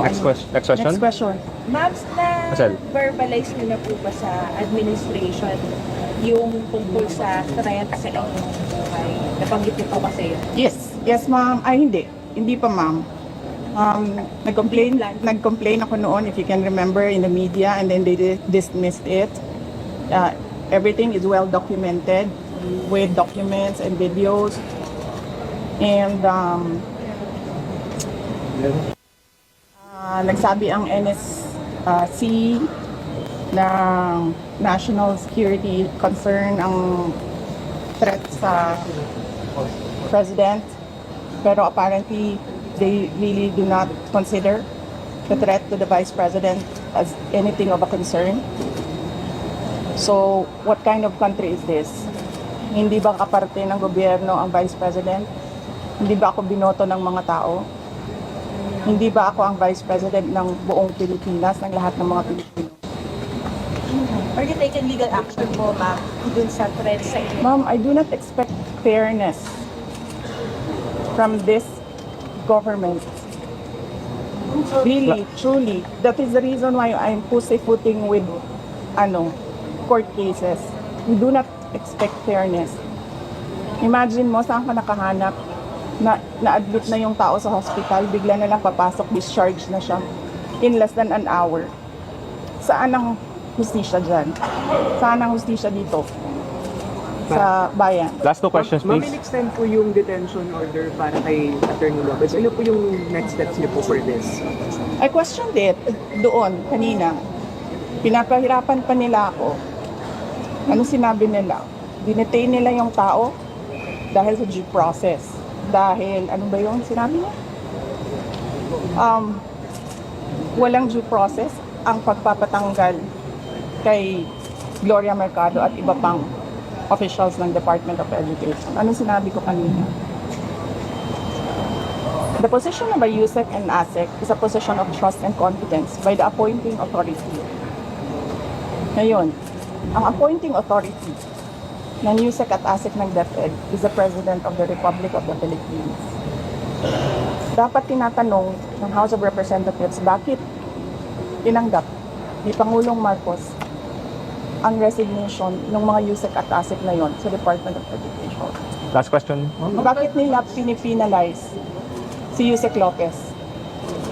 Next question. Next question. Next question. Mabs, na Marcel. verbalize nyo na po ba sa administration yung tungkol sa threat sa inyong buhay? Nabanggit niyo po kasi yun. Yes. Yes, ma'am. Ay, hindi. Hindi pa, ma'am. Um, nag-complain, nag-complain ako noon, if you can remember, in the media, and then they di- dismissed it. Uh, everything is well documented with documents and videos. And um, ah, nagsabi ang NSC na national security concern ang threat sa president. Pero apparently, they really do not consider the threat to the vice president as anything of a concern. So, what kind of country is this? Hindi ba kaparte ng gobyerno ang vice president? Hindi ba ako binoto ng mga tao? Hindi ba ako ang vice president ng buong Pilipinas, ng lahat ng mga Pilipino? Are you taking legal action po, ma'am, dun sa threat sa inyo? Ma'am, I do not expect fairness from this government. Really, truly. That is the reason why I'm pussyfooting with ano, court cases. We do not expect fairness. Imagine mo, saan ka nakahanap na na-admit na yung tao sa hospital, bigla na lang papasok, discharge na siya in less than an hour. Saan ang hustisya dyan? Saan ang hustisya dito? Sa bayan. Last two questions, Ma'am, please. in-extend po yung detention order para kay Attorney Lopez. Ano po yung next steps niyo po for this? I questioned it doon kanina. Pinapahirapan pa nila ako. Ano sinabi nila? Dinetain nila yung tao dahil sa due process. Dahil, ano ba yung sinabi niya? Um, walang due process ang pagpapatanggal kay Gloria Mercado at iba pang officials ng Department of Education. Anong sinabi ko kanina? The position of a USEC and ASEC is a position of trust and confidence by the appointing authority. Ngayon, ang appointing authority ng USEC at ASEC ng DepEd is the President of the Republic of the Philippines. Dapat tinatanong ng House of Representatives bakit tinanggap ni Pangulong Marcos ang resignation ng mga USEC at ASEC na yon sa Department of Education. Last question. Bakit nila pinipinalize si Yusek Lopez?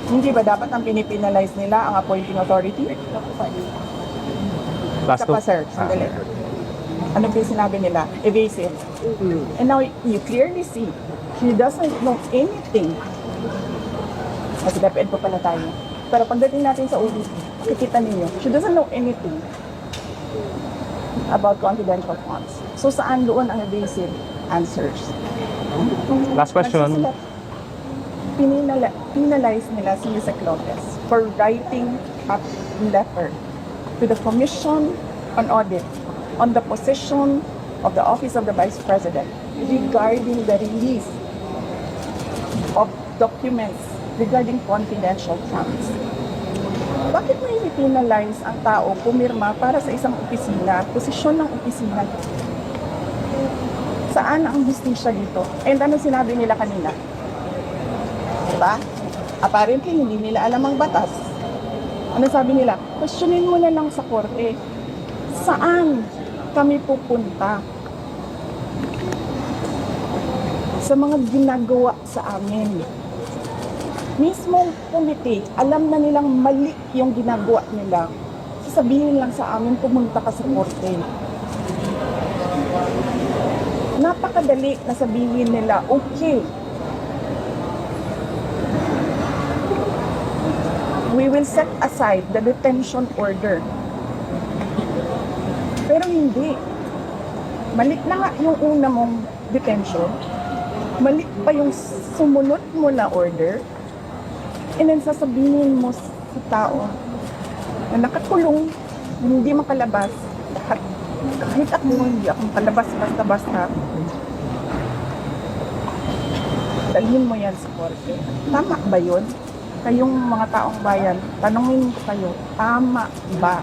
Hindi ba dapat ang pinipinalize nila ang appointing authority? Last two. pa, sir. Sandali. Ano ba yung sinabi nila? Evasive. And now, you clearly see, she doesn't know anything. Kasi DepEd pa pala tayo. Pero pagdating natin sa OBP, makikita ninyo, she doesn't know anything about confidential funds. So saan doon ang evasive answers? Last question. Nagsisila- Pininala, penalize nila si Yusek Lopez for writing a letter to the Commission on Audit on the position of the Office of the Vice President regarding the release of documents regarding confidential funds. Bakit may penalize ang tao pumirma para sa isang opisina, posisyon ng opisina? Saan ang justisya dito? And ano sinabi nila kanina? Diba? Apparently, hindi nila alam ang batas. Ano sabi nila? Questionin mo na lang sa korte. Saan kami pupunta? Sa mga ginagawa sa amin. Mismong committee, alam na nilang mali yung ginagawa nila. Sasabihin lang sa amin, pumunta ka sa korte. Napakadali na sabihin nila, okay, we will set aside the detention order. Pero hindi. Mali na nga yung una mong detention. Mali pa yung sumunod mo na order. And then sasabihin mo sa tao na nakakulong, hindi makalabas. Lahat, kahit ako hindi ako makalabas basta-basta. Dalhin mo yan sa korte. Tama ba yun? kayong mga taong bayan, tanongin ko kayo, tama ba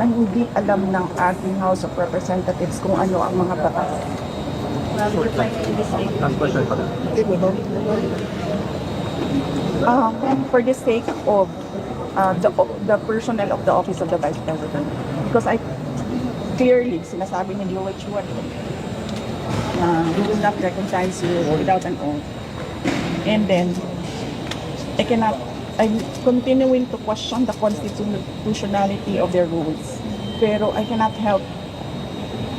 na hindi alam ng ating House of Representatives kung ano ang mga batas? Last question. um, for the sake of uh, the, the personnel of the Office of the Vice President. Because I clearly, sinasabi ni DOH what na we will not recognize you without an oath. And then, I cannot, I'm continuing to question the constitutionality of their rules. Pero I cannot help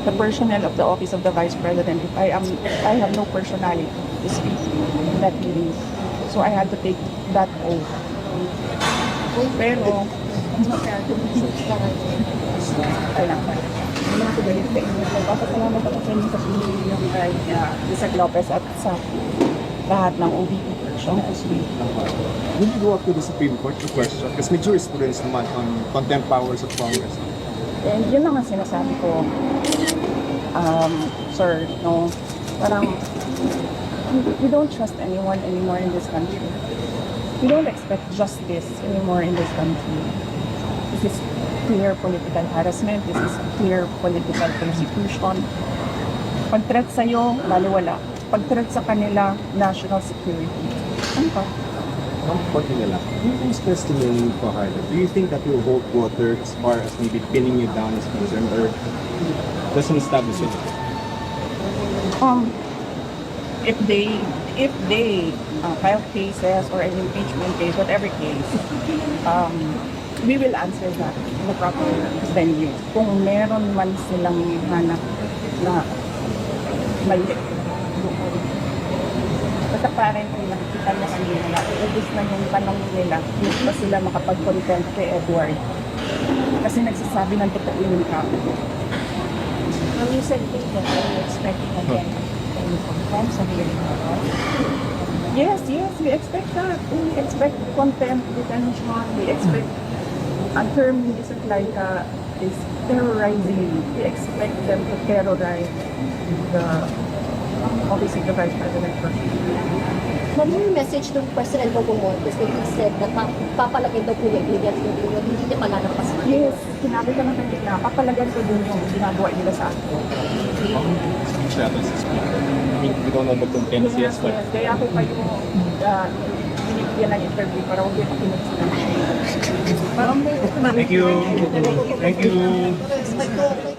the personnel of the Office of the Vice President if I am I have no personality to speak in that meeting. So I had to take that oath. Pero. Papasalamat ako sa inyo sa pinili yung kay uh, Isaac Lopez at sa lahat ng OBP. Will you go up to the Supreme Court to question? Because may jurisprudence naman on contempt powers of Congress. And yun lang ang sinasabi ko, um, sir, no, parang, we- don't trust anyone anymore in this country. We don't expect justice anymore in this country. This is clear political harassment, this is clear political persecution. Pag threat sa'yo, baliwala. Pag threat sa kanila, national security. Ano pa? Comforting nila. Yung testimony ko, Harder, do you think that will hold water as far as maybe pinning you down is concerned or doesn't establish it? um, if they if they uh, file cases or an impeachment case, whatever case, um, we will answer that in the proper venue. Kung meron man silang hanap na mali. Basta parang kung nakikita mo kanina na ubus na yung tanong nila, hindi pa sila makapag-content kay Edward. Kasi nagsasabi ng totoo yung tao. Um, you said things that you're expecting again. Can you confirm sa hearing? Yes, yes, we expect that. We expect contempt, detention. We expect a term ni Isaac Laika is terrorizing. We expect them to terrorize the office of the Vice President. Ma'am, yung message ng President Marcos when he said na pa- papalagay daw po niya ibigay at yung hindi niya malalapas. Yes, sinabi ko na kanina, papalagan ko din yung ginagawa nila sa akin. Speech levels is I mean, we don't know the content Yes, yes, but. Kaya ako kayo uh, binibigyan ng interview para huwag yung kinig sila. thank you. Thank you.